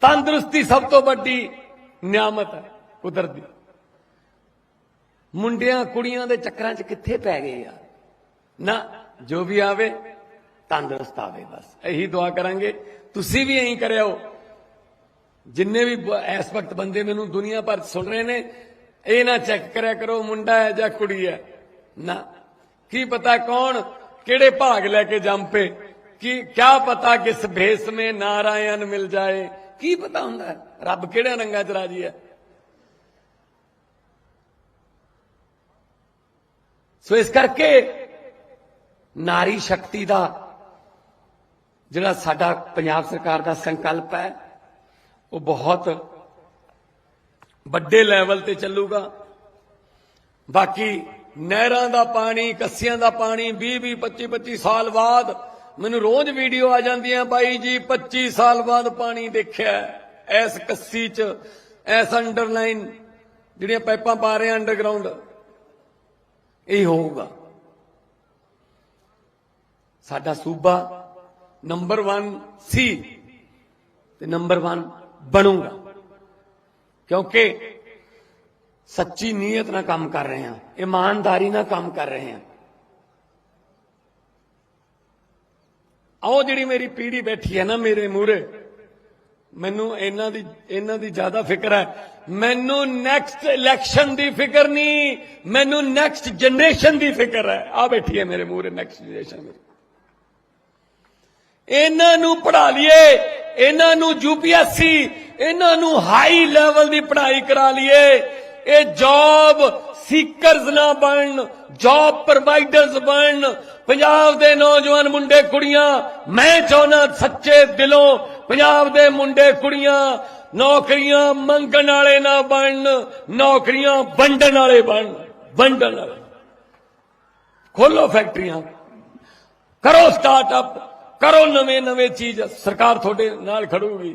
ਤੰਦਰੁਸਤੀ ਸਭ ਤੋਂ ਵੱਡੀ ਨਿਆਮਤ ਹੈ, ਕੁਦਰਤ। ਦੀ ਮੁੰਡਿਆਂ ਕੁੜੀਆਂ ਦੇ ਚੱਕਰਾਂ 'ਚ ਕਿੱਥੇ ਪੈ ਗਏ ਯਾਰ? ਨਾ, ਜੋ ਵੀ ਆਵੇ, ਤੰਦਰੁਸਤ ਆਵੇ ਬਸ। ਇਹੀ ਦੁਆ ਕਰਾਂਗੇ। ਤੁਸੀਂ ਵੀ ਇਹੀ ਕਰਿਓ। ਜਿੰਨੇ ਵੀ ਇਸ ਵਕਤ ਬੰਦੇ ਮੈਨੂੰ ਦੁਨੀਆ ਭਰ 'ਚ ਸੁਣ ਰਹੇ ਨੇ, ਇਹ ਨਾ ਚੈੱਕ ਕਰਿਆ ਕਰੋ, ਮੁੰਡਾ ਹੈ ਜਾਂ ਕੁੜੀ ਹੈ। ਨਾ, ਕੀ ਪਤਾ ਕੌਣ ਕਿਹੜੇ ਭਾਗ ਲੈ ਕੇ ਜੰਮ ਪੇ ਕਿ, ਕਿਆ ਪਤਾ ਕਿਸ ਭੇਸ ਮੇ ਨਾਰਾਇਣ ਮਿਲ ਜਾਏ। ਕੀ ਪਤਾ ਹੁੰਦਾ? ਰੱਬ ਕਿਹੜੇ ਰੰਗਾਂ 'ਚ ਰਾਜੀ ਹੈ? ਸੋ ਇਸ ਕਰਕੇ ਨਾਰੀ ਸ਼ਕਤੀ ਦਾ ਜਿਹੜਾ ਸਾਡਾ ਪੰਜਾਬ ਸਰਕਾਰ ਦਾ ਸੰਕਲਪ ਹੈ, ਉਹ ਬਹੁਤ ਵੱਡੇ ਲੈਵਲ ਤੇ ਚੱਲੂਗਾ। ਬਾਕੀ ਨਹਿਰਾਂ ਦਾ ਪਾਣੀ, ਕੱਸੀਆਂ ਦਾ ਪਾਣੀ 20 20 25 25 ਸਾਲ ਬਾਅਦ ਮੈਨੂੰ ਰੋਜ਼ ਵੀਡੀਓ ਆ ਜਾਂਦੀਆਂ, ਬਾਈ ਜੀ 25 ਸਾਲ ਬਾਅਦ ਪਾਣੀ ਦੇਖਿਆ। ਹੈ। ਇਸ ਕੱਸੀ 'ਚ, ਐਸ ਅੰਡਰਲਾਈਨ, ਜਿਹੜੀਆਂ ਪਾਈਪਾਂ ਪਾ ਰਹੇ ਅੰਡਰਗਰਾਉਂਡ, ਇਹ ਹੋਊਗਾ। ਸਾਡਾ ਸੂਬਾ ਨੰਬਰ 1 ਸੀ ਤੇ ਨੰਬਰ 1 ਬਣੂਗਾ। ਕਿਉਂਕਿ ਸੱਚੀ ਨੀਅਤ ਨਾਲ ਕੰਮ ਕਰ ਰਹੇ ਹਾਂ ਇਮਾਨਦਾਰੀ ਨਾਲ ਕੰਮ ਕਰ ਰਹੇ ਹਾਂ ਆਓ ਜਿਹੜੀ ਮੇਰੀ ਪੀੜ੍ਹੀ ਬੈਠੀ ਹੈ ਨਾ ਮੇਰੇ ਮੂਹਰੇ, ਮੈਨੂੰ ਇਹਨਾਂ ਦੀ ਇਹਨਾਂ ਦੀ ਜ਼ਿਆਦਾ ਫਿਕਰ ਹੈ। ਮੈਨੂੰ ਨੈਕਸਟ ਇਲੈਕਸ਼ਨ ਦੀ ਫਿਕਰ ਨਹੀਂ, ਮੈਨੂੰ ਨੈਕਸਟ ਜਨਰੇਸ਼ਨ ਦੀ ਫਿਕਰ ਹੈ। ਆ ਬੈਠੀ ਹੈ ਮੇਰੇ ਮੂਹਰੇ ਨੈਕਸਟ ਜਨਰੇਸ਼ਨ ਮੇਰੀ। ਇਹਨਾਂ ਨੂੰ ਪੜ੍ਹਾ ਲਈਏ, ਇਹਨਾਂ ਨੂੰ ਯੂਪੀਐਸਸੀ ਇਹਨਾਂ ਨੂੰ ਹਾਈ ਲੈਵਲ ਦੀ ਪੜ੍ਹਾਈ ਕਰਾ ਲਈਏ। ਇਹ ਜੌਬ ਸੀਕਰਸ ਨਾ ਬਣਨ ਜੌਬ ਪ੍ਰੋਵਾਈਡਰਸ ਬਣਨ ਪੰਜਾਬ ਦੇ ਨੌਜਵਾਨ ਮੁੰਡੇ ਕੁੜੀਆਂ ਮੈਂ ਚਾਹੁੰਦਾ ਸੱਚੇ ਦਿਲੋਂ ਪੰਜਾਬ ਦੇ ਮੁੰਡੇ ਕੁੜੀਆਂ ਨੌਕਰੀਆਂ ਮੰਗਣ ਵਾਲੇ ਨਾ ਬਣਨ ਨੌਕਰੀਆਂ ਵੰਡਣ ਵਾਲੇ ਬਣਨ ਵੰਡਣ ਵਾਲੇ ਖੋਲੋ ਫੈਕਟਰੀਆਂ ਕਰੋ ਸਟਾਰਟਅਪ ਕਰੋ ਨਵੇਂ ਨਵੇਂ ਚੀਜ਼ ਸਰਕਾਰ ਤੁਹਾਡੇ ਨਾਲ ਖੜੂਗੀ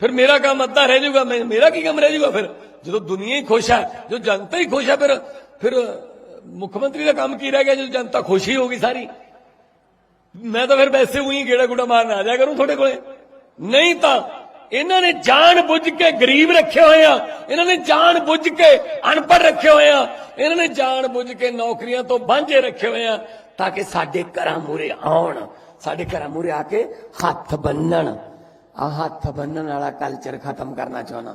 ਫਿਰ ਮੇਰਾ ਕੰਮ ਅੱਧਾ ਰਹਿ ਜਾਊਗਾ ਮੈਂ ਮੇਰਾ ਕੀ ਕੰਮ ਰਹਿ ਜਾਊਗਾ ਫਿਰ ਜਦੋਂ ਦੁਨੀਆ ਹੀ ਖੁਸ਼ ਹੈ ਜੋ ਜਨਤਾ ਹੀ ਖੁਸ਼ ਹੈ ਫਿਰ ਫਿਰ ਮੁੱਖ ਮੰਤਰੀ ਦਾ ਕੰਮ ਕੀ ਰਹਿ ਗਿਆ? ਜਦੋਂ ਜਨਤਾ ਖੁਸ਼ ਹੀ ਹੋ ਗਈ ਸਾਰੀ। ਮੈਂ ਤਾਂ ਫਿਰ ਵੈਸੇ ਉਹੀ ਗੇੜਾ ਗੁੜਾ ਮਾਰਨ ਆ ਜਾਇਆ ਕਰੂੰ ਤੁਹਾਡੇ ਕੋਲੇ। ਨਹੀਂ ਤਾਂ ਇਹਨਾਂ ਨੇ ਜਾਣ ਬੁੱਝ ਕੇ ਗਰੀਬ ਰੱਖੇ ਹੋਏ ਆ। ਇਹਨਾਂ ਨੇ ਜਾਣ ਬੁੱਝ ਕੇ ਅਨਪੜ੍ਹ ਰੱਖੇ ਹੋਏ ਆ। ਇਹਨਾਂ ਨੇ ਜਾਣ ਬੁੱਝ ਕੇ ਨੌਕਰੀਆਂ ਤੋਂ ਵਾਂਝੇ ਰੱਖੇ ਹੋਏ ਆ, ਤਾਂ ਕਿ ਸਾਡੇ ਘਰਾਂ ਮੂਰੇ ਆਉਣ, ਸਾਡੇ ਘਰਾਂ ਮੂਰੇ ਆ ਕੇ ਹੱਥ ਬੰਨਣ। ਆ ਹੱਥ ਬੰਨਣ ਵਾਲਾ ਕਲਚਰ ਖਤਮ ਕਰਨਾ ਚਾਹੁੰਦਾ।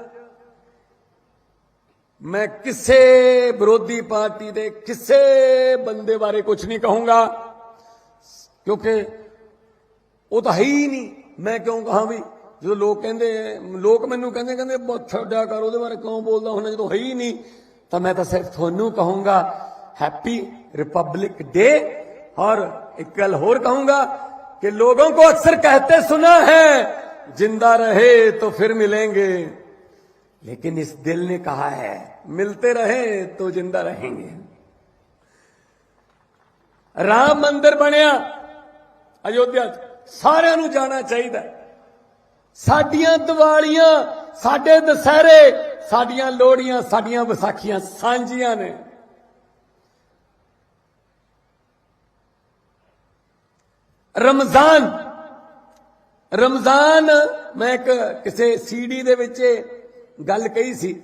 ਮੈਂ ਕਿਸੇ ਵਿਰੋਧੀ ਪਾਰਟੀ ਦੇ ਕਿਸੇ ਬੰਦੇ ਬਾਰੇ ਕੁਝ ਨਹੀਂ ਕਹੂੰਗਾ ਕਿਉਂਕਿ ਉਹ ਤਾਂ ਹੈ ਹੀ ਨਹੀਂ ਮੈਂ ਕਿਉਂ ਕਹਾਂ ਵੀ ਜਦੋਂ ਲੋਕ ਕਹਿੰਦੇ ਲੋਕ ਮੈਨੂੰ ਕਹਿੰਦੇ ਕਹਿੰਦੇ ਬਹੁਤ ਛੱਡਿਆ ਕਰ ਉਹਦੇ ਬਾਰੇ ਕਿਉਂ ਬੋਲਦਾ ਹੁੰਦਾ ਜਦੋਂ ਹੈ ਹੀ ਨਹੀਂ ਤਾਂ ਮੈਂ ਤਾਂ ਸਿਰਫ ਤੁਹਾਨੂੰ ਕਹੂੰਗਾ हैप्पी रिपब्लिक डे और एक कल और कहूंगा कि लोगों को अक्सर कहते सुना है जिंदा रहे तो फिर मिलेंगे लेकिन इस दिल ने कहा है मिलते रहे तो जिंदा रहेंगे ਰਾਮ ਮੰਦਿਰ ਬਣਿਆ ਅਯੋਧਿਆ 'ਚ ਸਾਰਿਆਂ ਨੂੰ ਜਾਣਾ ਚਾਹੀਦਾ ਹੈ। ਸਾਡੀਆਂ ਦੀਵਾਲੀਆਂ ਸਾਡੇ ਦਸਹਿਰੇ ਸਾਡੀਆਂ ਲੋਹੜੀਆਂ ਸਾਡੀਆਂ ਵਿਸਾਖੀਆਂ ਸਾਂਝੀਆਂ ਨੇ ਰਮਜ਼ਾਨ ਰਮਜ਼ਾਨ ਮੈਂ ਇੱਕ ਕਿਸੇ ਸੀਡੀ ਦੇ ਵਿੱਚ ਇਹ ਗੱਲ ਕਹੀ ਸੀ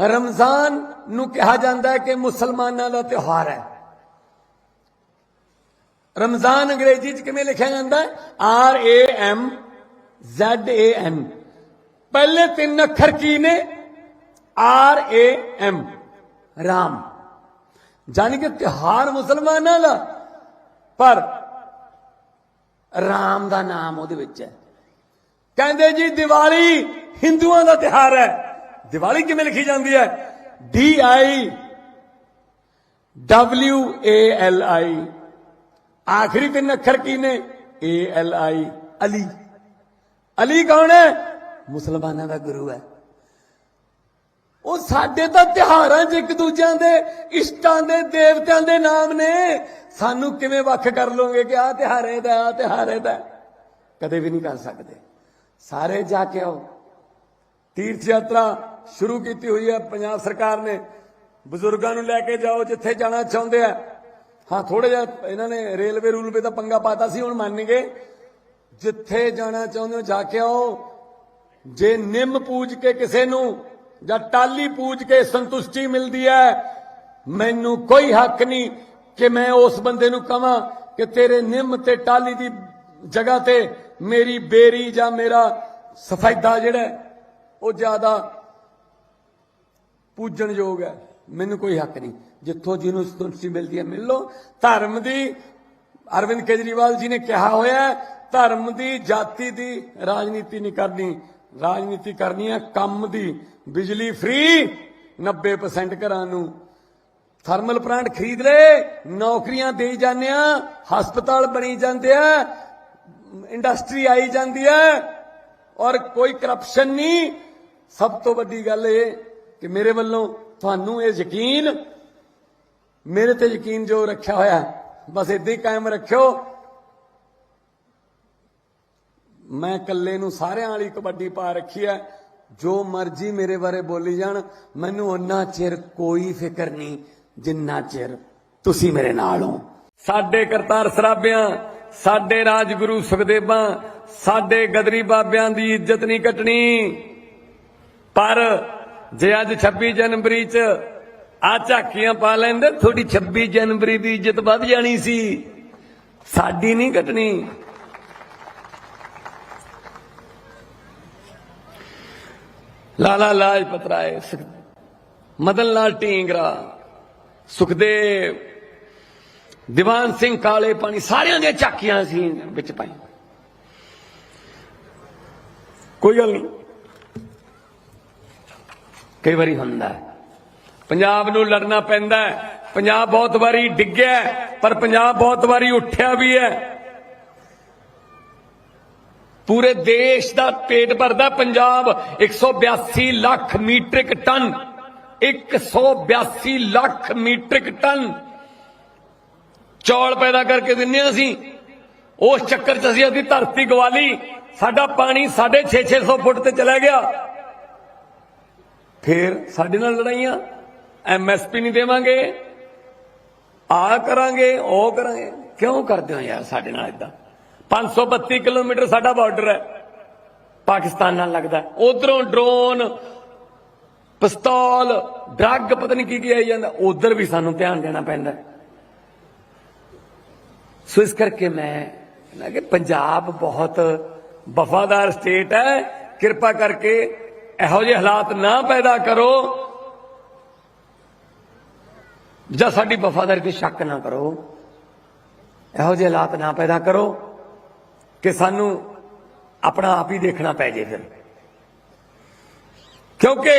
ਰਮਜ਼ਾਨ ਨੂੰ ਕਿਹਾ ਜਾਂਦਾ ਹੈ ਕਿ ਮੁਸਲਮਾਨਾਂ ਦਾ ਤਿਉਹਾਰ ਹੈ। ਰਮਜ਼ਾਨ ਅੰਗਰੇਜ਼ੀ ਚ ਕਿਵੇਂ ਲਿਖਿਆ ਜਾਂਦਾ ਹੈ? R A M, Z A N ਪਹਿਲੇ ਤਿੰਨ ਅੱਖਰ ਕੀ ਨੇ? R A M, Ram. ਜਾਨੀ ਕਿ ਤਿਉਹਾਰ ਮੁਸਲਮਾਨਾਂ ਦਾ, ਪਰ ਰਾਮ ਦਾ ਨਾਮ ਉਹਦੇ ਵਿੱਚ ਹੈ। ਕਹਿੰਦੇ ਜੀ, ਦੀਵਾਲੀ ਹਿੰਦੂਆਂ ਦਾ ਤਿਉਹਾਰ ਹੈ। ਦੀਵਾਲੀ ਕਿਵੇਂ ਲਿਖੀ ਜਾਂਦੀ ਹੈ? D I W A L I ਆਖਰੀ ਤਿੰਨ ਅੱਖਰ ਕੀ ਨੇ? A L I Ali. Ali ਕੌਣ ਹੈ? ਮੁਸਲਮਾਨਾਂ ਦਾ ਗੁਰੂ ਹੈ। ਉਹ ਸਾਡੇ ਤਾਂ ਤਿਹਾਰਾਂ 'ਚ ਇੱਕ ਦੂਜਿਆਂ ਦੇ ਇਸ਼ਟਾਂ ਦੇ ਦੇਵਤਿਆਂ ਦੇ ਨਾਮ ਨੇ। ਸਾਨੂੰ ਕਿਵੇਂ ਵੱਖ ਕਰ ਲੋਗੇ ਕਿ ਆਹ ਤਿਹਾਰ ਇਹਦਾ ਆਹ ਤਿਹਾਰ ਇਹਦਾ ਕਦੇ ਵੀ ਨਹੀਂ ਕਰ ਸਕਦੇ। ਸਾਰੇ ਜਾ ਕੇ ਆਓ। ਤੀਰਥ ਯਾਤਰਾ ਸ਼ੁਰੂ ਕੀਤੀ ਹੋਈ ਹੈ, ਪੰਜਾਬ ਸਰਕਾਰ ਨੇ। ਬਜ਼ੁਰਗਾਂ ਨੂੰ ਲੈ ਕੇ ਜਾਓ, ਜਿੱਥੇ ਜਾਣਾ ਚਾਹੁੰਦੇ ਆ। ਹਾਂ ਥੋੜਾ ਜਿਹਾ ਇਹਨਾਂ ਨੇ ਰੇਲਵੇ ਰੂਲਵੇ ਦਾ ਪੰਗਾ ਪਾਤਾ ਸੀ, ਹੁਣ ਮੰਨ ਗਏ। ਜਿੱਥੇ ਜਾਣਾ ਚਾਹੁੰਦੇ ਹੋ, ਜਾ ਕੇ ਆਓ। ਜੇ ਨਿੰਮ ਪੂਜ ਕੇ ਕਿਸੇ ਨੂੰ ਜਾਂ ਟਾਲੀ ਪੂਜ ਕੇ ਸੰਤੁਸ਼ਟੀ ਮਿਲਦੀ ਹੈ, ਮੈਨੂੰ ਕੋਈ ਹੱਕ ਨਹੀਂ ਕਿ ਮੈਂ ਉਸ ਬੰਦੇ ਨੂੰ ਕਹਾਂ ਕਿ ਤੇਰੇ ਨਿੰਮ ਤੇ ਟਾਲੀ ਦੀ ਜਗ੍ਹਾ ਤੇ ਮੇਰੀ ਬੇਰੀ ਜਾਂ ਮੇਰਾ ਸਫੈਦਾ ਜਿਹੜਾ ਉਹ ਜ਼ਿਆਦਾ ਪੂਜਣਯੋਗ ਹੈ। ਮੈਨੂੰ ਕੋਈ ਹੱਕ ਨਹੀਂ। ਜਿੱਥੋਂ ਜਿਹਨੂੰ ਸੰਤੁਸ਼ਟੀ ਮਿਲਦੀ ਹੈ, ਮਿਲ ਲਓ। ਧਰਮ ਦੀ, ਅਰਵਿੰਦ ਕੇਜਰੀਵਾਲ ਜੀ ਨੇ ਕਿਹਾ ਹੋਇਆ ਧਰਮ ਦੀ ਜਾਤੀ ਦੀ ਰਾਜਨੀਤੀ ਨਹੀਂ ਕਰਨੀ। ਰਾਜਨੀਤੀ ਕਰਨੀ ਹੈ ਕੰਮ ਦੀ। ਬਿਜਲੀ ਫ੍ਰੀ 90% ਘਰਾਂ ਨੂੰ। ਥਰਮਲ ਪਲਾਂਟ ਖਰੀਦ ਲਏ, ਨੌਕਰੀਆਂ ਦੇਈ ਜਾਂਦੇ ਆ ਹਸਪਤਾਲ ਬਣੀ ਜਾਂਦੇ ਆ ਇੰਡਸਟਰੀ ਆਈ ਜਾਂਦੀ ਹੈ, ਔਰ ਕੋਈ ਕਰਪਸ਼ਨ ਨਹੀਂ। ਸਭ ਤੋਂ ਵੱਡੀ ਗੱਲ ਇਹ ਕਿ ਮੇਰੇ ਵੱਲੋਂ ਤੁਹਾਨੂੰ ਇਹ ਯਕੀਨ, ਮੇਰੇ ਤੇ ਯਕੀਨ ਜੋ ਰੱਖਿਆ ਹੋਇਆ, ਬਸ ਇਦਾਂ ਹੀ ਕਾਇਮ ਰੱਖਿਓ। ਮੈਂ ਇਕੱਲੇ ਨੂੰ ਸਾਰਿਆਂ ਵਾਲੀ ਕਬੱਡੀ ਪਾ ਰੱਖੀ ਹੈ। ਜੋ ਮਰਜ਼ੀ ਮੇਰੇ ਬਾਰੇ ਬੋਲੀ ਜਾਣ, ਮੈਨੂੰ ਉਹਨਾਂ ਚਿਰ ਕੋਈ ਫਿਕਰ ਨਹੀਂ, ਜਿੰਨਾ ਚਿਰ ਤੁਸੀਂ ਮੇਰੇ ਨਾਲ ਹੋ। ਸਾਡੇ ਕਰਤਾਰ ਸਰਾਬਿਆਂ ਸਾਡੇ ਰਾਜਗੁਰੂ ਸੁਖਦੇਵਾਂ, ਸਾਡੇ ਗਦਰੀ ਬਾਬਿਆਂ ਦੀ ਇੱਜ਼ਤ ਨਹੀਂ ਕੱਟਣੀ। ਪਰ ਜੇ ਅੱਜ 26 ਜਨਵਰੀ 'ਚ ਆ ਝਾਕੀਆਂ ਪਾ ਲੈਂਦੇ ਥੋੜੀ 26 ਜਨਵਰੀ ਦੀ ਇੱਜ਼ਤ ਵੱਧ ਜਾਣੀ ਸੀ। ਸਾਡੀ ਨਹੀਂ ਕੱਟਣੀ ਲਾਲਾ ਲਾਜਪਤ ਰਾਏ, ਸੁਖ- ਮਦਨ ਲਾਲ ਢੀਂਗਰਾ, ਸੁਖਦੇਵ, ਦੀਵਾਨ ਸਿੰਘ ਕਾਲੇ ਪਾਣੀ, ਸਾਰਿਆਂ ਦੀਆਂ ਝਾਕੀਆਂ ਸੀ ਵਿੱਚ ਪਾਈ। ਕੋਈ ਗੱਲ ਨਹੀਂ। ਕਈ ਵਾਰੀ ਹੁੰਦਾ ਹੈ। ਪੰਜਾਬ ਨੂੰ ਲੜਨਾ ਪੈਂਦਾ ਹੈ। ਪੰਜਾਬ ਬਹੁਤ ਵਾਰੀ ਡਿੱਗਿਆ ਪਰ ਪੰਜਾਬ ਬਹੁਤ ਵਾਰੀ ਉੱਠਿਆ ਵੀ ਹੈ। ਪੂਰੇ ਦੇਸ਼ ਦਾ ਪੇਟ ਭਰਦਾ Punjab. 182 lakh metric ton. 182 lakh metric ton. ਚੌਲ ਪੈਦਾ ਕਰਕੇ ਦਿੰਨੇ ਹਾਂ ਅਸੀਂ। ਉਸ ਚੱਕਰ 'ਚ ਅਸੀਂ ਉਹਦੀ ਧਰਤੀ ਗਵਾਲੀ। ਸਾਡਾ ਪਾਣੀ 650 ਫੁੱਟ ਤੇ ਚਲਾ ਗਿਆ। ਫੇਰ ਸਾਡੇ ਨਾਲ ਲੜਾਈਆਂ ਐਮਐਸਪੀ ਨਹੀਂ ਦੇਵਾਂਗੇ। ਆ ਕਰਾਂਗੇ, ਉਹ ਕਰਾਂਗੇ। ਕਿਉਂ ਕਰਦੇ ਹੋ ਯਾਰ ਸਾਡੇ ਨਾਲ ਇਦਾਂ 532 ਕਿਲੋਮੀਟਰ ਸਾਡਾ ਬਾਰਡਰ ਹੈ। ਪਾਕਿਸਤਾਨ ਨਾਲ ਲੱਗਦਾ ਉਧਰੋਂ ਡਰੋਨ, ਪਿਸਤੌਲ, ਡਰੱਗ, ਪਤਾ ਨਹੀਂ ਕੀ ਕੀ ਆਈ ਜਾਂਦਾ। ਉਧਰ ਵੀ ਸਾਨੂੰ ਧਿਆਨ ਦੇਣਾ ਪੈਂਦਾ ਸੋ ਇਸ ਕਰਕੇ ਮੈਂ ਨਾ ਕਿ ਪੰਜਾਬ ਬਹੁਤ ਵਫਾਦਾਰ ਸਟੇਟ ਹੈ। ਕਿਰਪਾ ਕਰਕੇ ਇਹੋ ਜਿਹੇ ਹਾਲਾਤ ਨਾ ਪੈਦਾ ਕਰੋ ਜਾਂ ਸਾਡੀ ਵਫਾਦਾਰੀ ਤੇ ਸ਼ੱਕ ਨਾ ਕਰੋ। ਇਹੋ ਜਿਹੇ ਹਾਲਾਤ ਨਾ ਪੈਦਾ ਕਰੋ ਕਿ ਸਾਨੂੰ ਆਪਣਾ ਆਪ ਹੀ ਦੇਖਣਾ ਪੈ ਜੇ ਫਿਰ। ਕਿਉਂਕਿ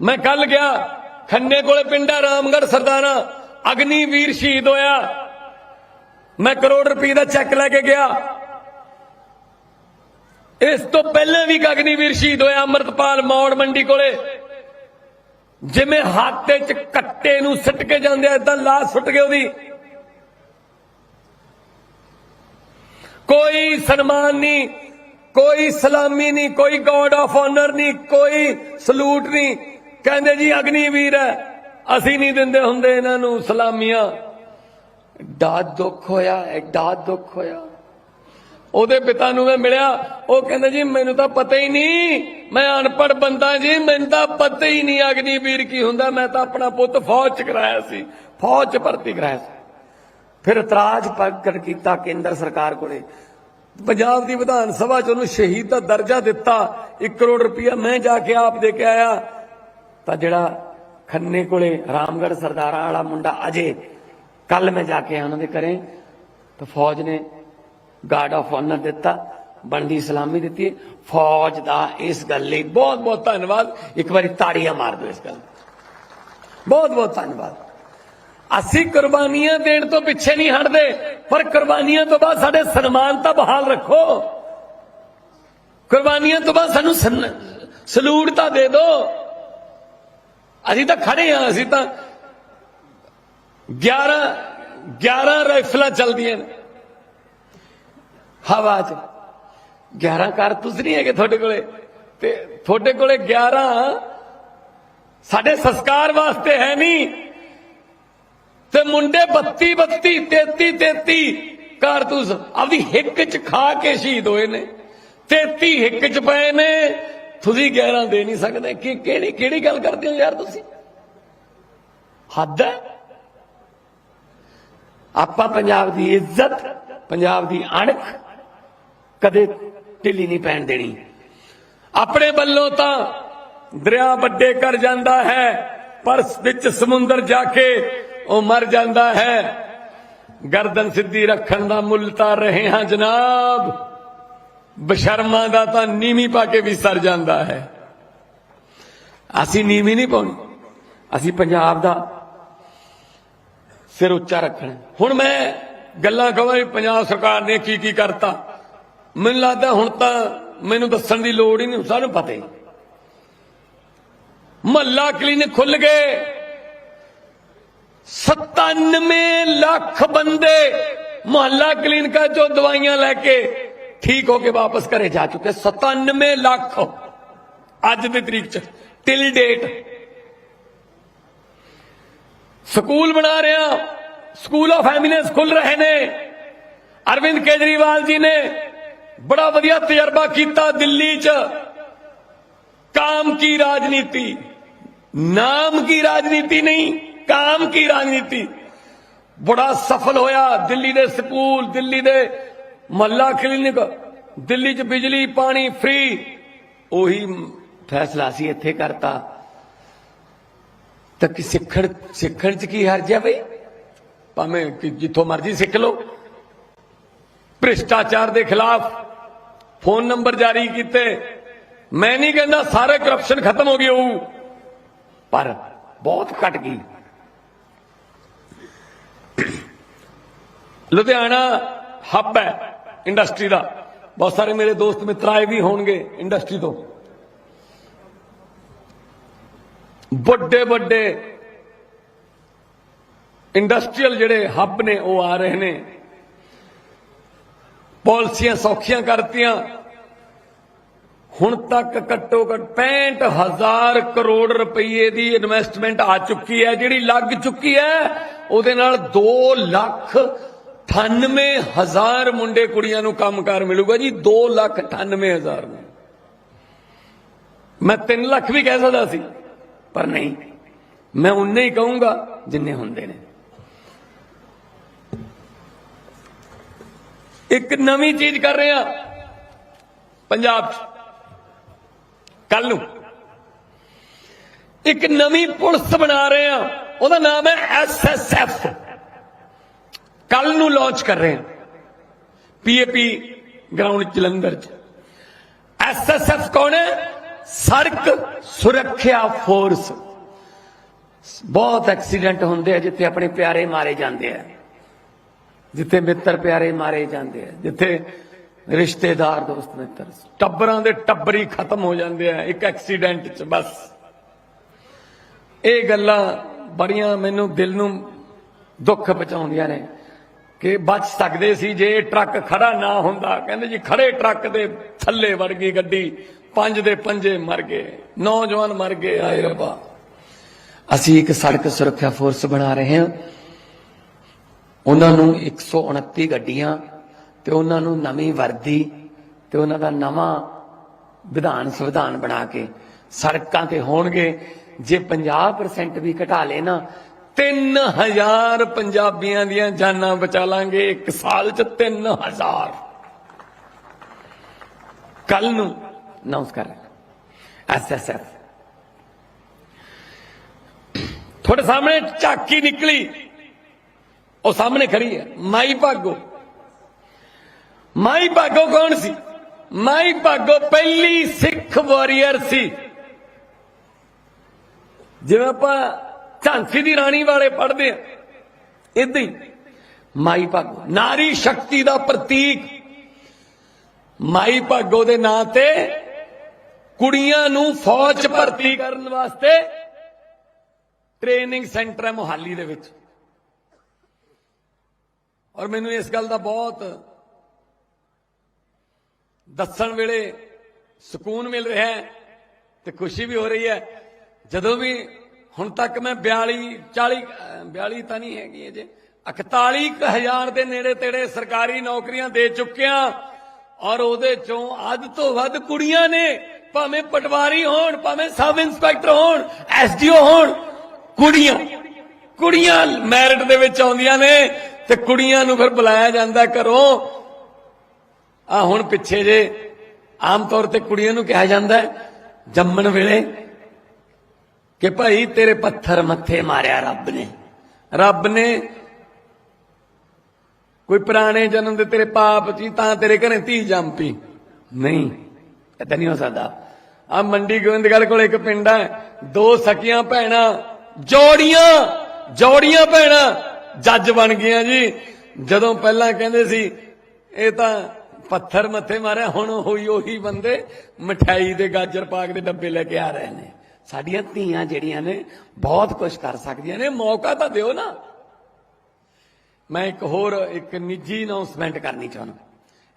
ਮੈਂ ਕੱਲ ਗਿਆ, ਖੰਨੇ ਕੋਲੇ ਪਿੰਡ ਹੈ ਰਾਮਗੜ੍ਹ ਸਰਦਾਨਾ ਅਗਨੀਵੀਰ ਸ਼ਹੀਦ ਹੋਇਆ। ਮੈਂ ਕਰੋੜ ਰੁਪਏ ਦਾ ਚੈੱਕ ਲੈ ਕੇ ਗਿਆ। ਇਸ ਤੋਂ ਪਹਿਲਾਂ ਵੀ ਇੱਕ ਅਗਨੀਵੀਰ ਸ਼ਹੀਦ ਹੋਇਆ ਅੰਮ੍ਰਿਤਪਾਲ ਮੌੜ ਮੰਡੀ ਕੋਲੇ। ਜਿਵੇਂ ਹਾਤੇ 'ਚ ਕੱਟੇ ਨੂੰ ਸਿੱਟ ਕੇ ਜਾਂਦੇ ਆ ਇਦਾਂ ਲਾਸ਼ ਸੁੱਟ ਕੇ ਉਹਦੀ। ਕੋਈ ਸਨਮਾਨ ਨਹੀਂ, ਕੋਈ ਸਲਾਮੀ ਨਹੀਂ, ਕੋਈ ਗੋਡ ਆਫ ਆਨਰ ਨਹੀਂ, ਕੋਈ ਸਲੂਟ ਨਹੀਂ। ਕਹਿੰਦੇ ਜੀ ਅਗਨੀਵੀਰ ਹੈ, ਅਸੀਂ ਨਹੀਂ ਦਿੰਦੇ ਹੁੰਦੇ ਇਹਨਾਂ ਨੂੰ ਸਲਾਮੀਆਂ। ਐਡਾ ਦੁੱਖ ਹੋਇਆ ਐਡਾ ਦੁੱਖ ਹੋਇਆ। ਉਹਦੇ ਪਿਤਾ ਨੂੰ ਮੈਂ ਮਿਲਿਆ, ਉਹ ਕਹਿੰਦਾ ਜੀ, ਮੈਨੂੰ ਤਾਂ ਪਤਾ ਹੀ ਨਹੀਂ। ਮੈਂ ਅਨਪੜ ਬੰਦਾ ਜੀ, ਮੈਨੂੰ ਤਾਂ ਪਤਾ ਹੀ ਨਹੀਂ ਅਗਨੀਵੀਰ ਕੀ ਹੁੰਦਾ। ਮੈਂ ਤਾਂ ਆਪਣਾ ਪੁੱਤ ਫੌਜ ਚ ਕਰਾਇਆ ਸੀ, ਫੌਜ ਚ ਭਰਤੀ ਕਰਾਇਆ ਸੀ। ਫਿਰ ਇਤਰਾਜ਼ ਪ੍ਰਗਟ ਕੀਤਾ ਕੇਂਦਰ ਸਰਕਾਰ ਕੋਲੇ। ਪੰਜਾਬ ਦੀ ਵਿਧਾਨ ਸਭਾ ਚ ਉਹਨੂੰ ਸ਼ਹੀਦ ਦਾ ਦਰਜਾ ਦਿੱਤਾ 1 ਕਰੋੜ ਰੁਪਇਆ ਮੈਂ ਜਾ ਕੇ ਆਪ ਦੇ ਕੇ ਆਇਆ। ਤਾਂ ਜਿਹੜਾ ਖੰਨੇ ਕੋਲੇ ਰਾਮਗੜ ਸਰਦਾਰਾਂ ਵਾਲਾ ਮੁੰਡਾ ਅਜੇ ਕੱਲ ਮੈਂ ਜਾ ਕੇ ਆਇਆ ਉਹਨਾਂ ਦੇ ਘਰੇ। ਤਾਂ ਫੌਜ ਨੇ ਗਾਰਡ ਆਫ ਆਨਰ ਦਿੱਤਾ, ਬਣਦੀ ਸਲਾਮੀ ਦਿੱਤੀ। ਫੌਜ ਦਾ ਇਸ ਗੱਲ ਲਈ ਬਹੁਤ ਬਹੁਤ ਧੰਨਵਾਦ। ਇੱਕ ਵਾਰੀ ਤਾੜੀਆਂ ਮਾਰ ਦਿਓ ਇਸ ਗੱਲ ਬਹੁਤ ਬਹੁਤ ਧੰਨਵਾਦ। ਅਸੀਂ ਕੁਰਬਾਨੀਆਂ ਦੇਣ ਤੋਂ ਪਿੱਛੇ ਨਹੀਂ ਹਟਦੇ, ਪਰ ਕੁਰਬਾਨੀਆਂ ਤੋਂ ਬਾਅਦ ਸਾਡੇ ਸਨਮਾਨ ਤਾਂ ਬਹਾਲ ਰੱਖੋ। ਕੁਰਬਾਨੀਆਂ ਤੋਂ ਬਾਅਦ ਸਾਨੂੰ ਸਲੂਟ ਤਾਂ ਦੇ ਦਿਓ ਅਸੀਂ ਤਾਂ ਖੜੇ ਹਾਂ, ਅਸੀਂ ਤਾਂ 11 11 ਰਾਈਫਲਾਂ ਚੱਲਦੀਆਂ ਨੇ। ਹਵਾ 'ਚ 11 ਕਾਰਤੂਸ ਨਹੀਂ ਹੈਗੇ ਤੁਹਾਡੇ ਕੋਲੇ। ਤੇ ਤੁਹਾਡੇ ਕੋਲੇ 11 ਸਾਡੇ ਸੰਸਕਾਰ ਵਾਸਤੇ ਹੈ ਨਹੀਂ। ਤੇ ਮੁੰਡੇ 32 32 33 33 ਕਾਰਤੂਸ ਆਪਦੀ ਹਿੱਕ 'ਚ ਖਾ ਕੇ ਸ਼ਹੀਦ ਹੋਏ ਨੇ। 33 ਹਿੱਕ 'ਚ ਪਏ ਨੇ। ਤੁਸੀਂ 11 ਦੇ ਨਹੀਂ ਸਕਦੇ। ਕਿ ਕਿਹੜੀ ਕਿਹੜੀ ਗੱਲ ਕਰਦੇ ਹੋ ਯਾਰ ਤੁਸੀਂ? ਹੱਦ ਹੈ। ਆਪਾਂ ਪੰਜਾਬ ਦੀ ਇੱਜ਼ਤ, ਪੰਜਾਬ ਦੀ ਅਣਖ ਕਦੇ ਢਿੱਲੀ ਨਹੀਂ ਪੈਣ ਦੇਣੀ। ਆਪਣੇ ਵੱਲੋਂ ਤਾਂ ਦਰਿਆ ਵੱਡੇ ਕਰ ਜਾਂਦਾ ਹੈ ਪਰ ਵਿੱਚ ਸਮੁੰਦਰ ਜਾ ਕੇ ਉਹ ਮਰ ਜਾਂਦਾ ਹੈ। ਗਰਦਨ ਸਿੱਧੀ ਰੱਖਣ ਦਾ ਮੁੱਲ ਤਾਂ ਰਹੇ ਹਾਂ ਜਨਾਬ। ਬਸ਼ਰਮਾਂ ਦਾ ਤਾਂ ਨੀਵੀਂ ਪਾ ਕੇ ਵੀ ਸਰ ਜਾਂਦਾ ਹੈ। ਅਸੀਂ ਨੀਵੀਂ ਨਹੀਂ ਪਾਉਣੀ। ਅਸੀਂ ਪੰਜਾਬ ਦਾ ਸਿਰ ਉੱਚਾ ਰੱਖਣਾ ਹੁਣ ਮੈਂ ਗੱਲਾਂ ਕਹਾਂ ਵੀ ਪੰਜਾਬ ਸਰਕਾਰ ਨੇ ਕੀ ਕੀ ਕਰਤਾ। ਮੈਨੂੰ ਲੱਗਦਾ ਹੁਣ ਤਾਂ ਮੈਨੂੰ ਦੱਸਣ ਦੀ ਲੋੜ ਹੀ ਨਹੀਂ ਸਾਨੂੰ ਪਤਾ ਹੀ। ਮਹੱਲਾ ਕਲੀਨਿਕ ਖੁੱਲ ਗਏ। 97 ਲੱਖ ਬੰਦੇ ਮੁਹੱਲਾ ਕਲੀਨਿਕਾਂ ਚੋਂ ਦਵਾਈਆਂ ਲੈ ਕੇ ਠੀਕ ਹੋ ਕੇ ਵਾਪਸ ਘਰੇ ਜਾ ਚੁੱਕੇ। 97 ਲੱਖ ਅੱਜ ਦੀ ਤਰੀਕ ਚ ਟਿਲ ਡੇਟ ਸਕੂਲ ਬਣਾ ਰਿਹਾ, ਸਕੂਲ ਆਫ ਐਮੀਨੈਂਸ ਖੁੱਲ ਰਹੇ ਨੇ। ਅਰਵਿੰਦ ਕੇਜਰੀਵਾਲ ਜੀ ਨੇ ਬੜਾ ਵਧੀਆ ਤਜਰਬਾ ਕੀਤਾ ਦਿੱਲੀ 'ਚ। ਕਾਮ ਕੀ ਰਾਜਨੀਤੀ? ਨਾਮ ਕੀ ਰਾਜਨੀਤੀ ਨਹੀਂ, ਕਾਮ ਕੀ ਰਾਜਨੀਤੀ? ਬੜਾ ਸਫਲ ਹੋਇਆ ਦਿੱਲੀ ਦੇ ਸਕੂਲ, ਦਿੱਲੀ ਦੇ ਮੱਲਾ ਕਲੀਨਿਕ, ਦਿੱਲੀ 'ਚ ਬਿਜਲੀ, ਪਾਣੀ ਫ੍ਰੀ ਉਹੀ ਫੈਸਲਾ ਸੀ ਇੱਥੇ ਕਰਤਾ। ਤਾਂ ਕਿ ਸਿੱਖਣ ਸਿੱਖਣ 'ਚ ਕੀ ਹਰਜ ਹੈ ਬਈ? ਭਾਵੇਂ ਜਿੱਥੋਂ ਮਰਜ਼ੀ ਸਿੱਖ ਲਓ। ਭ੍ਰਿਸ਼ਟਾਚਾਰ ਦੇ ਖਿਲਾਫ ਫੋਨ ਨੰਬਰ ਜਾਰੀ ਕੀਤੇ। ਮੈਂ ਨਹੀਂ ਕਹਿੰਦਾ ਸਾਰੇ ਕਰਪਸ਼ਨ ਖਤਮ ਹੋ ਗਈ ਹੋਊ, ਪਰ ਬਹੁਤ ਘਟ ਗਈ। ਲੁਧਿਆਣਾ ਹੱਬ ਹੈ ਇੰਡਸਟਰੀ ਦਾ। ਬਹੁਤ ਸਾਰੇ ਮੇਰੇ ਦੋਸਤ ਮਿੱਤਰ ਆਏ ਵੀ ਹੋਣਗੇ ਇੰਡਸਟਰੀ ਤੋਂ। ਵੱਡੇ ਵੱਡੇ ਇੰਡਸਟਰੀਅਲ ਜਿਹੜੇ ਹੱਬ ਨੇ, ਉਹ ਆ ਰਹੇ ਨੇ। ਪਾਲਿਸੀਆਂ ਸੌਖੀਆਂ ਕਰਤੀਆਂ। ਹੁਣ ਤੱਕ ਘੱਟੋ ਘੱਟ 65000 ਕਰੋੜ ਰੁਪਏ ਦੀ ਇਨਵੈਸਟਮੈਂਟ ਆ ਚੁੱਕੀ ਹੈ। ਜਿਹੜੀ ਲੱਗ ਚੁੱਕੀ ਹੈ, ਉਹਦੇ ਨਾਲ 2 ਲੱਖ 98000 ਮੁੰਡੇ ਕੁੜੀਆਂ ਨੂੰ ਕੰਮਕਾਰ ਮਿਲੂਗਾ ਜੀ। 2 ਲੱਖ 98000 ਨੂੰ। ਮੈਂ 3 ਲੱਖ ਵੀ ਕਹਿ ਸਕਦਾ ਸੀ, ਪਰ ਨਹੀਂ। ਮੈਂ ਉਨੇ ਹੀ ਕਹੂੰਗਾ ਜਿੰਨੇ ਹੁੰਦੇ ਨੇ। ਇੱਕ ਨਵੀਂ ਚੀਜ਼ ਕਰ ਰਹੇ ਆ। ਪੰਜਾਬ 'ਚ। ਕੱਲ ਨੂੰ। ਇੱਕ ਨਵੀਂ ਪੁਲਿਸ ਬਣਾ ਰਹੇ ਆ। ਉਹਦਾ ਨਾਮ ਹੈ ਐਸਐਸਐਫ ਕੱਲ ਨੂੰ ਲਾਂਚ ਕਰ ਰਹੇ ਆ। ਪੀਏਪੀ ਗਰਾਊਂਡ ਜਲੰਧਰ ਚ। ਐਸਐਸਐਫ ਕੌਣ ਹੈ? ਸੜਕ ਸੁਰੱਖਿਆ ਫੋਰਸ ਬਹੁਤ ਐਕਸੀਡੈਂਟ ਹੁੰਦੇ ਆ ਜਿੱਥੇ ਆਪਣੇ ਪਿਆਰੇ ਮਾਰੇ ਜਾਂਦੇ ਆ। ਜਿੱਥੇ ਮਿੱਤਰ ਪਿਆਰੇ ਮਾਰੇ ਜਾਂਦੇ ਆ, ਜਿੱਥੇ ਰਿਸ਼ਤੇਦਾਰ ਦੋਸਤ ਮਿੱਤਰ, ਟੱਬਰਾਂ ਦੇ ਟੱਬਰੀ ਖਤਮ ਹੋ ਜਾਂਦੇ ਆ, ਇੱਕ ਐਕਸੀਡੈਂਟ 'ਚ ਬਸ। ਇਹ ਗੱਲਾਂ ਬੜੀਆਂ ਮੈਨੂੰ ਦਿਲ ਨੂੰ ਦੁੱਖ ਪਹੁੰਚਾਉਂਦੀਆਂ ਨੇ ਕਿ ਬਚ ਸਕਦੇ ਸੀ ਜੇ ਟਰੱਕ ਖੜਾ ਨਾ ਹੁੰਦਾ। ਕਹਿੰਦੇ ਜੀ ਖੜੇ ਟਰੱਕ ਦੇ ਥੱਲੇ ਵੜ ਗਈ ਗੱਡੀ, ਪੰਜ ਦੇ ਪੰਜੇ ਮਰ ਗਏ, ਨੌਜਵਾਨ ਮਰ ਗਏ, ਆਏ ਰੱਬਾ। ਅਸੀਂ ਇੱਕ ਸੜਕ ਸੁਰੱਖਿਆ ਫੋਰਸ ਬਣਾ ਰਹੇ ਹਾਂ। ਉਹਨਾਂ ਨੂੰ 129 ਗੱਡੀਆਂ ਤੇ ਉਹਨਾਂ ਨੂੰ ਨਵੀਂ ਵਰਦੀ ਤੇ ਉਹਨਾਂ ਦਾ ਨਵਾਂ ਵਿਧਾਨ ਸੰਵਿਧਾਨ ਬਣਾ ਕੇ ਸੜਕਾਂ ਤੇ ਹੋਣਗੇ। ਜੇ 50% ਵੀ ਘਟਾ ਲੇ ਨਾ 3000 ਪੰਜਾਬੀਆਂ ਦੀਆਂ ਜਾਨਾਂ ਬਚਾ ਲਾਂਗੇ ਇੱਕ ਸਾਲ ਚ 3000 ਕੱਲ ਨੂੰ ਅਨਾਉਂਸ ਕਰ ਐਸਐਸਐਫ ਤੁਹਾਡੇ ਸਾਹਮਣੇ ਝਾਕੀ ਨਿਕਲੀ। ਉਹ ਸਾਹਮਣੇ ਖੜੀ ਹੈ। ਮਾਈ ਭਾਗੋ। ਮਾਈ ਭਾਗੋ ਕੌਣ ਸੀ? ਮਾਈ ਭਾਗੋ ਪਹਿਲੀ ਸਿੱਖ ਵਾਰੀਅਰ ਸੀ। ਜਿਵੇਂ ਆਪਾਂ ਝਾਂਸੀ ਦੀ ਰਾਣੀ ਵਾਲੇ ਪੜ੍ਹਦੇ ਆ ਇਦਾਂ ਹੀ। ਮਾਈ ਭਾਗੋ। ਨਾਰੀ ਸ਼ਕਤੀ ਦਾ ਪ੍ਰਤੀਕ। ਮਾਈ ਭਾਗੋ ਦੇ ਨਾਂ ਤੇ ਕੁੜੀਆਂ ਨੂੰ ਫੌਜ ਭਰਤੀ ਕਰਨ ਵਾਸਤੇ ਟ੍ਰੇਨਿੰਗ ਸੈਂਟਰ ਹੈ ਮੋਹਾਲੀ ਦੇ ਵਿੱਚ। ਔਰ ਮੈਨੂੰ ਇਸ ਗੱਲ ਦਾ ਬਹੁਤ ਦੱਸਣ ਵੇਲੇ ਸਕੂਨ ਮਿਲ ਰਿਹਾ ਹੈ ਤੇ ਖੁਸ਼ੀ ਵੀ ਹੋ ਰਹੀ ਹੈ। ਜਦੋਂ ਵੀ ਹੁਣ ਤੱਕ ਮੈਂ 42 40 42 ਤਾਂ ਨਹੀਂ ਹੈਗੀ ਅਜੇ 41000 ਦੇ ਨੇੜੇ ਤੇੜੇ ਸਰਕਾਰੀ ਨੌਕਰੀਆਂ ਦੇ ਚੁੱਕਿਆ ਔਰ ਉਹਦੇ ਚੋਂ ਅੱਧ ਤੋਂ ਵੱਧ ਕੁੜੀਆਂ ਨੇ, ਭਾਵੇਂ ਪਟਵਾਰੀ ਹੋਣ, ਭਾਵੇਂ ਸਬ ਇੰਸਪੈਕਟਰ ਹੋਣ ਐਸਡੀਓ ਹੋਣ, ਕੁੜੀਆਂ ਕੁੜੀਆਂ ਮੈਰਿਟ ਦੇ ਵਿੱਚ ਆਉਂਦੀਆਂ ਨੇ। ਤੇ ਕੁੜੀਆਂ ਨੂੰ ਫਿਰ ਬੁਲਾਇਆ ਜਾਂਦਾ ਘਰੋਂ। ਆ ਹੁਣ ਪਿੱਛੇ ਜੇ ਆਮ ਤੌਰ ਤੇ ਕੁੜੀਆਂ ਨੂੰ ਕਿਹਾ ਜਾਂਦਾ ਜੰਮਣ ਵੇਲੇ ਕਿ ਭਾਈ ਤੇਰੇ ਪੱਥਰ ਮੱਥੇ ਮਾਰਿਆ ਰੱਬ ਨੇ। ਰੱਬ ਨੇ ਕੋਈ ਪੁਰਾਣੇ ਜਨਮ ਦੇ ਤੇਰੇ ਪਾਪ ਸੀ ਤਾਂ ਤੇਰੇ ਘਰੇ ਧੀ ਜੰਮ ਪਈ ਨਹੀਂ ਏਦਾਂ ਨਹੀਂ ਹੋ ਸਕਦਾ। ਆ ਮੰਡੀ ਗੋਬਿੰਦਗੜ੍ਹ ਕੋਲ ਇੱਕ ਪਿੰਡ ਹੈ, ਦੋ ਸਕੀਆਂ ਭੈਣਾਂ, ਜੋੜੀਆਂ ਜੋੜੀਆਂ ਭੈਣਾਂ। ਜੱਜ ਬਣ ਗਈਆਂ ਜੀ। ਜਦੋਂ ਪਹਿਲਾਂ ਕਹਿੰਦੇ ਸੀ, ਇਹ ਤਾਂ ਪੱਥਰ ਮੱਥੇ ਮਾਰਿਆ, ਹੁਣ ਉਹੀ ਉਹੀ ਬੰਦੇ ਮਠਾਈ ਦੇ ਗਾਜਰ ਪਾਕ ਦੇ ਡੱਬੇ ਲੈ ਕੇ ਆ ਰਹੇ ਨੇ। ਸਾਡੀਆਂ ਧੀਆਂ ਜਿਹੜੀਆਂ ਨੇ, ਬਹੁਤ ਕੁਝ ਕਰ ਸਕਦੀਆਂ ਨੇ। ਮੌਕਾ ਤਾਂ ਦਿਓ ਨਾ। ਮੈਂ ਇੱਕ ਹੋਰ ਇੱਕ ਨਿੱਜੀ ਅਨਾਉਂਸਮੈਂਟ ਕਰਨੀ ਚਾਹੁੰਦਾ।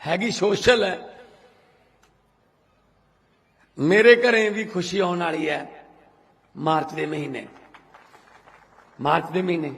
ਹੈਗੀ ਸੋਸ਼ਲ ਹੈ। ਮੇਰੇ ਘਰੇ ਵੀ ਖੁਸ਼ੀ ਆਉਣ ਵਾਲੀ ਹੈ ਮਾਰਚ ਦੇ ਮਹੀਨੇ। ਮਾਰਚ ਦੇ ਮਹੀਨੇ।